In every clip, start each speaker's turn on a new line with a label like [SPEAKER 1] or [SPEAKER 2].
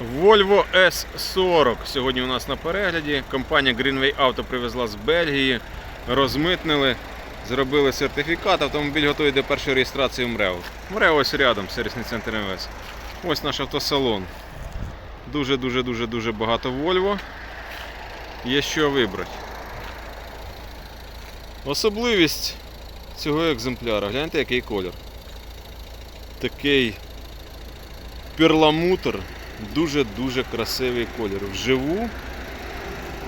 [SPEAKER 1] Volvo S40 сьогодні у нас на перегляді. Компанія Greenway Auto привезла з Бельгії, розмитнили, зробили сертифікат. Автомобіль готовий до першої реєстрації в МРЕО. МРЕО ось рядом, сервісний центр МВС. Ось наш автосалон. Дуже-дуже дуже дуже багато Volvo. Є що вибрати. Особливість цього екземпляра. Гляньте, який колір. Такий перламутр. Дуже-дуже красивий колір. Вживу,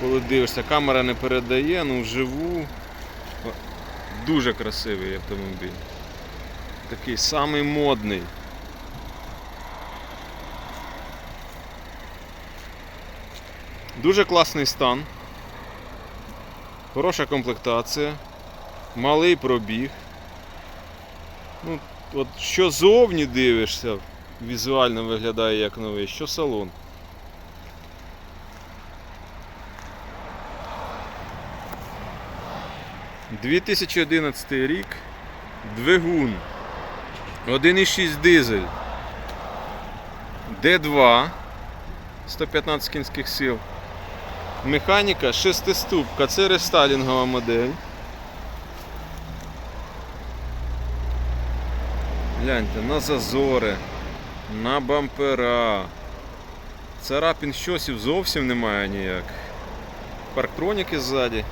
[SPEAKER 1] коли дивишся, камера не передає, ну вживу дуже красивий автомобіль. Такий самий модний. Дуже класний стан. Хороша комплектація, малий пробіг. Ну, от що зовні дивишся, візуально виглядає як новий, що салон. «2011 рік, двигун, 1,6 дизель, Д2, 115 кінських сил, механіка шестиступка, це рестайлінгова модель. Гляньте, на зазори, на бампера. Царапін щосів зовсім немає ніяк. Парктроніки ззаді.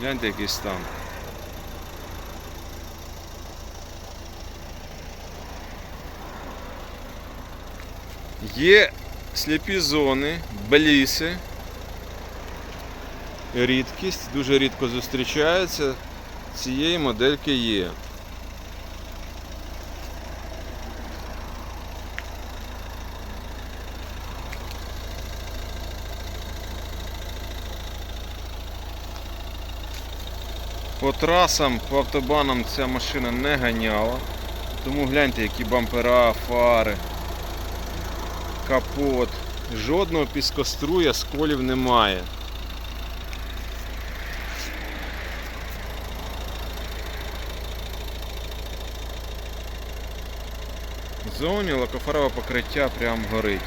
[SPEAKER 1] Гляньте який стан. Є сліпі зони, бліси. Рідкість, дуже рідко зустрічається. Цієї модельки є. По трасам, по автобанам ця машина не ганяла. Тому гляньте, які бампера, фари капот. Жодного піскоструя сколів немає. В зоні лакофарове покриття прям горить.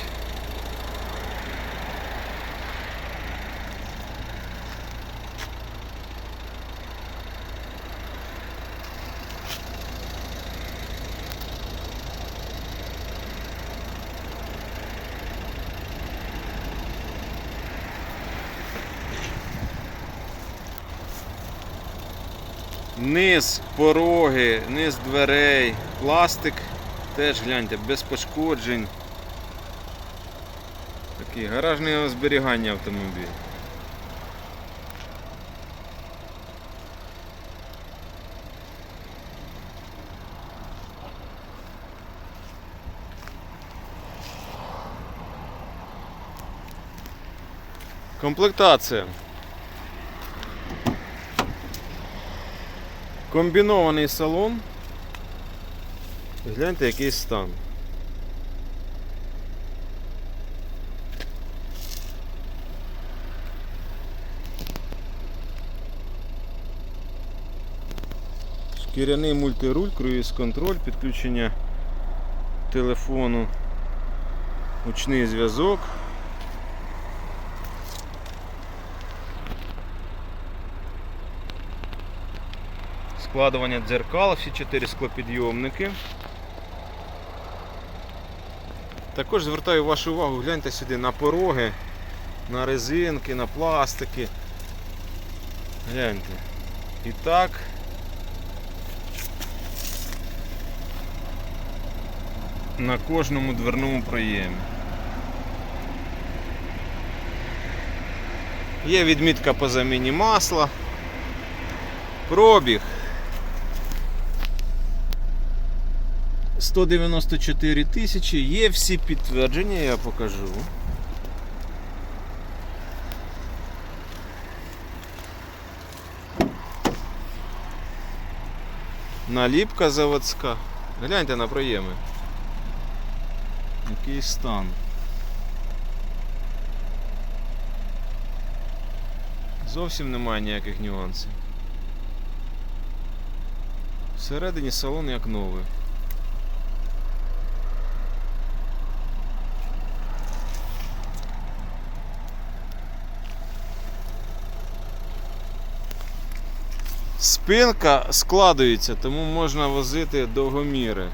[SPEAKER 1] Низ пороги, низ дверей, пластик теж гляньте, без пошкоджень. Такий гаражне зберігання автомобіля. Комплектація. Комбінований салон. Гляньте, який стан. Шкіряний мультируль, круїз контроль, підключення телефону, гучний зв'язок. Складування дзеркал, всі чотири склопідйомники. Також звертаю вашу увагу, гляньте сюди на пороги, на резинки, на пластики. Гляньте. І так. На кожному дверному проємі. Є відмітка по заміні масла. Пробіг 194 тисячі, є всі підтвердження, я покажу. Наліпка заводська. Гляньте на проєми. Який стан. Зовсім немає ніяких нюансів. Всередині салон як новий. Спинка складується, тому можна возити довгоміри.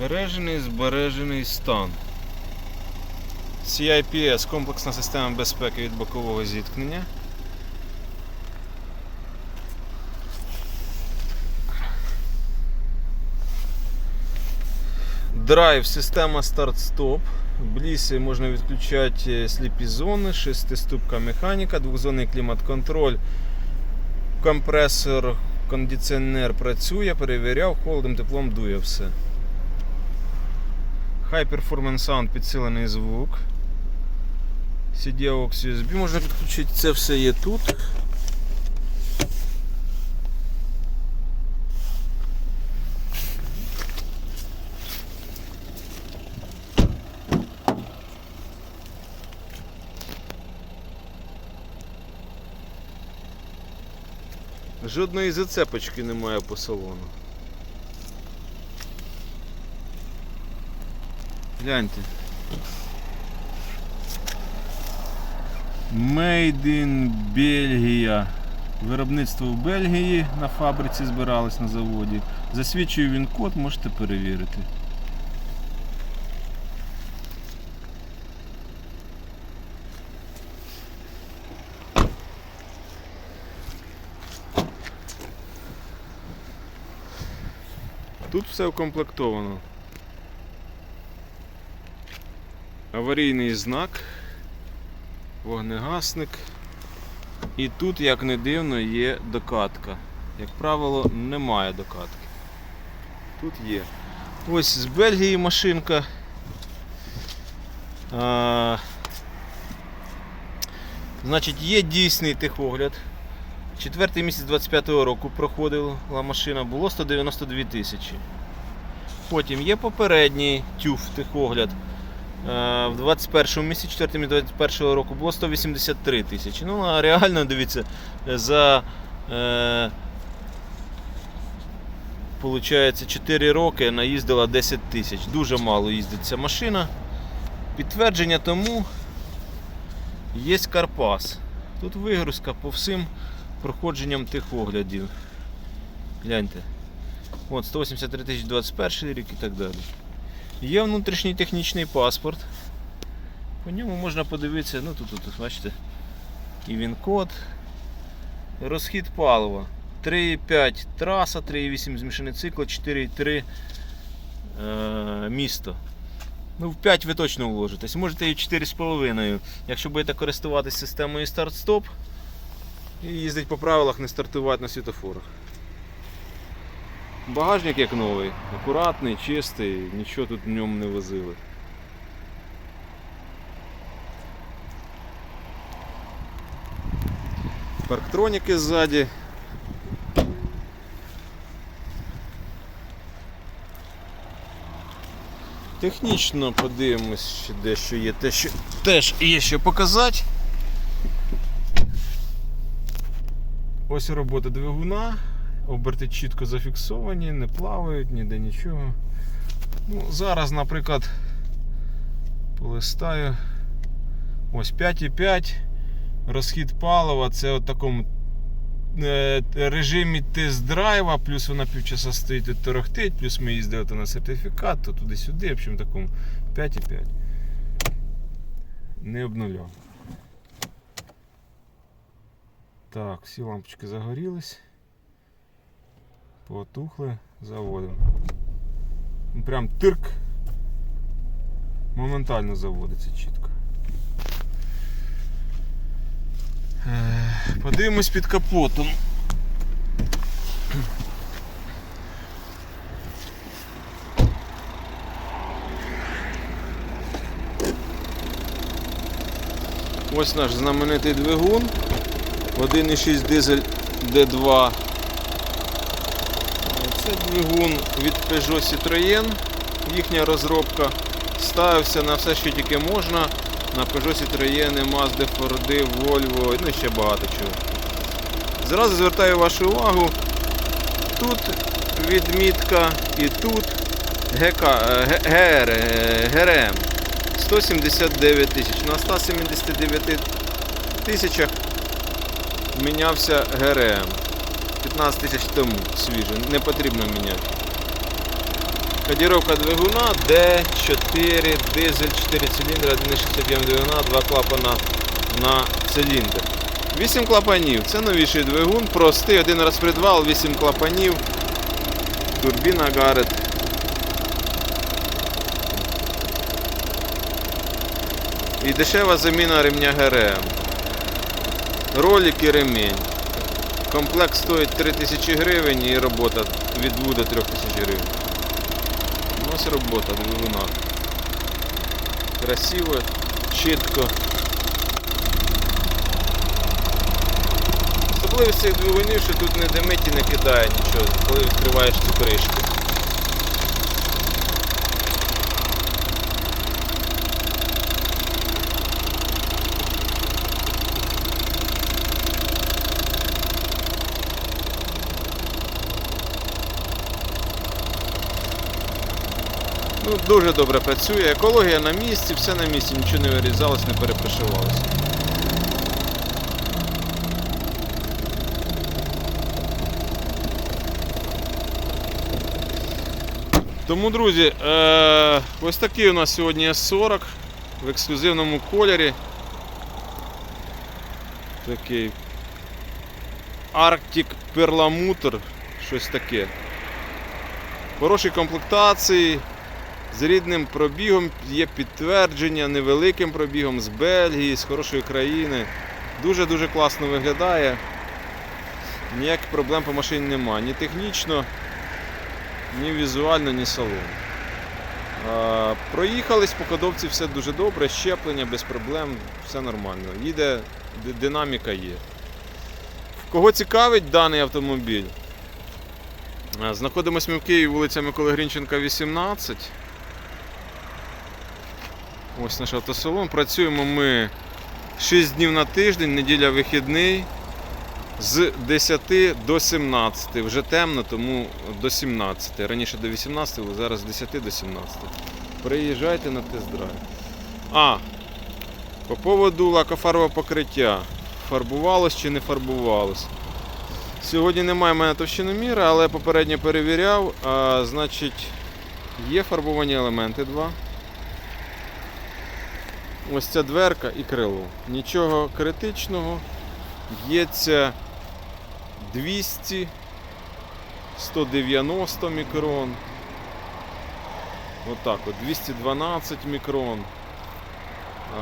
[SPEAKER 1] Збережений, збережений стан. CIPS комплексна система безпеки від бокового зіткнення. Драйв, система старт-стоп. Бліси можна відключати сліпі зони, шестиступка механіка, двохзонний клімат-контроль, компресор, кондиціонер працює, перевіряв, холодом, теплом дує все. High Performance Sound підсилений звук. CD-AUX USB можна підключити, це все є тут. Жодної зацепочки немає по салону. Гляньте. Made in Бельгія. Виробництво в Бельгії на фабриці збиралось на заводі. Засвідчує він код, можете перевірити. Тут все укомплектовано. Аварійний знак, вогнегасник. І тут, як не дивно, є докатка. Як правило, немає докатки. Тут є. Ось з Бельгії машинка. А, значить, є дійсний техогляд. Четвертий місяць 25-го року проходила машина, було 192 тисячі. Потім є попередній тюф техогляд. Е, В 21 місяці, 4 місяці 21 року було 183 тисячі. Ну, а реально, дивіться, за е, получається, 4 роки наїздила 10 тисяч. Дуже мало їздить ця машина. Підтвердження тому є Карпас. Тут вигрузка по всім проходженням тих оглядів. Гляньте. От 183 тисячі 21 рік і так далі. Є внутрішній технічний паспорт. По ньому можна подивитися, ну тут, тут бачите, і він код. Розхід палива. 3,5 траса, 3,8 змішаний цикл, 4,3 е, місто. Ну, в 5 ви точно вложитесь. Можете і 4,5, якщо будете користуватися системою старт-стоп і їздити по правилах, не стартувати на світофорах. Багажник як новий, акуратний, чистий, нічого тут в ньому не возили. Парктроніки ззаді. Технічно подивимось, ще дещо є те, що теж є що показати. Ось робота двигуна. Оберти чітко зафіксовані, не плавають, ніде нічого. Ну, Зараз, наприклад, полистаю. Ось 5,5. Розхід палива це в такому е, режимі тест-драйва, плюс вона півчаса стоїть і торохтить, плюс ми їздили на сертифікат, то туди-сюди, в общем такому 5,5. Не обнуляв. Так, всі лампочки загорілись потухли, заводимо. Ну, прям тирк. Моментально заводиться чітко. Е, подивимось під капотом. Ось наш знаменитий двигун, 1,6 дизель D2. Це двигун від Peugeot Citroën, їхня розробка. Ставився на все, що тільки можна. На Peugeot Citroën, Mazda, Ford, Volvo, ну і ще багато чого. Зразу звертаю вашу увагу. Тут відмітка і тут ГК, ГР, ГРМ 179 тисяч. На 179 тисячах мінявся ГРМ. 15 тисяч тому свіже, не потрібно міняти. Кодіровка двигуна D4, дизель 4 циліндри, 1,61 двигуна, 2 клапана на циліндр. 8 клапанів, це новіший двигун, простий, один розпредвал, 8 клапанів, турбіна Гарет. І дешева заміна ремня ГРМ. Ролик і ремінь. Комплект стоїть 3000 гривень і робота від 2 до 3000 гривень. У Ось робота двигуна. Красиво, чітко. Особливість цих двигунів, що тут не димить і не кидає нічого, коли відкриваєш цю кришку. Ну, дуже добре працює, екологія на місці, все на місці, нічого не вирізалось, не перепрошивалося. Тому, друзі, е- ось такий у нас сьогодні С40 в ексклюзивному кольорі. Такий Arctic Perlamutr, щось таке. Хорошій комплектації, з рідним пробігом, є підтвердження, невеликим пробігом з Бельгії, з хорошої країни. Дуже-дуже класно виглядає. Ніяких проблем по машині немає. Ні технічно, ні візуально, ні салон. Проїхались по кодовці все дуже добре, щеплення без проблем, все нормально. Їде, динаміка є. Кого цікавить даний автомобіль? Знаходимося ми в Києві, вулиця Миколи Грінченка, 18. Ось наш автосалон. Працюємо ми 6 днів на тиждень, неділя вихідний. З 10 до 17. Вже темно, тому до 17. Раніше до 18, зараз з 10 до 17. Приїжджайте на тест-драйв. А, по поводу лакофарбового покриття. Фарбувалось чи не фарбувалось? Сьогодні немає в мене товщиноміра, але попередньо перевіряв. А, значить, є фарбовані елементи два. Ось ця дверка і крило. Нічого критичного. Б'ється 200, 190 мікрон. Отак от, 212 мікрон.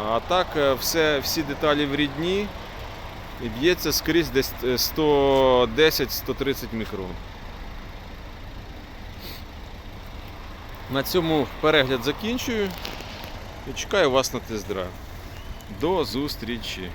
[SPEAKER 1] А так е, все, всі деталі в рідні і б'ється скрізь десь е, 110-130 мікрон. На цьому перегляд закінчую і чекаю вас на тест-драйв. До зустрічі!